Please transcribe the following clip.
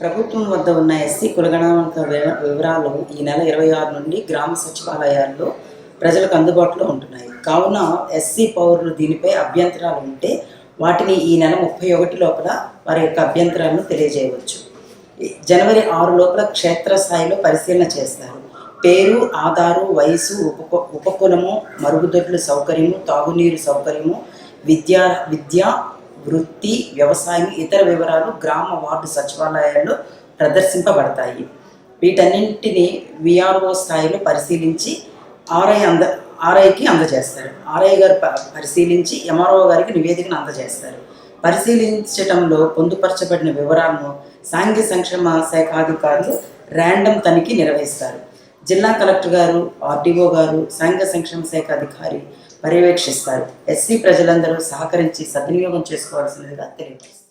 ప్రభుత్వం వద్ద ఉన్న ఎస్సీ కులగణాంక వి- వివరాలు ఈ నెల ఇరవై ఆరు నుండి గ్రామ సచివాలయాల్లో ప్రజలకు అందుబాటులో ఉంటున్నాయి. కావున ఎస్సీ పౌరులు దీనిపై అభ్యంతరాలు ఉంటే వాటిని ఈ నెల ముప్పై ఒకటి లోపల వారి యొక్క అభ్యంతరాలను తెలియజేయవచ్చు. జనవరి ఆరు లోపల క్షేత్రస్థాయిలో పరిశీలన చేస్తారు. పేరు ఆధారు వయసు ఉప ఉపకులము మరుగుదొడ్ల సౌకర్యము తాగునీరు సౌకర్యము విద్యా విద్య వృత్తి వ్యవసాయం ఇతర వివరాలు గ్రామ వార్డు సచివాలయాల్లో ప్రదర్శింపబడతాయి. వీటన్నింటిని విఆర్ఓ స్థాయిలో పరిశీలించి ఆర్ఐ అంద ఆర్ఐకి అందజేస్తారు. ఆర్ఐ గారు పరిశీలించి ఎంఆర్ఓ గారికి నివేదికను అందజేస్తారు. పరిశీలించటంలో పొందుపరచబడిన వివరాలను సాంఘిక సంక్షేమ శాఖ అధికారులు ర్యాండమ్ తనిఖీ నిర్వహిస్తారు. జిల్లా కలెక్టర్ గారు ఆర్డీఓ గారు సాంఘిక సంక్షేమ శాఖ అధికారి పర్యవేక్షిస్తారు. ఎస్సీ ప్రజలందరూ సహకరించి సద్వినియోగం చేసుకోవాల్సిందిగా తెలియజేస్తారు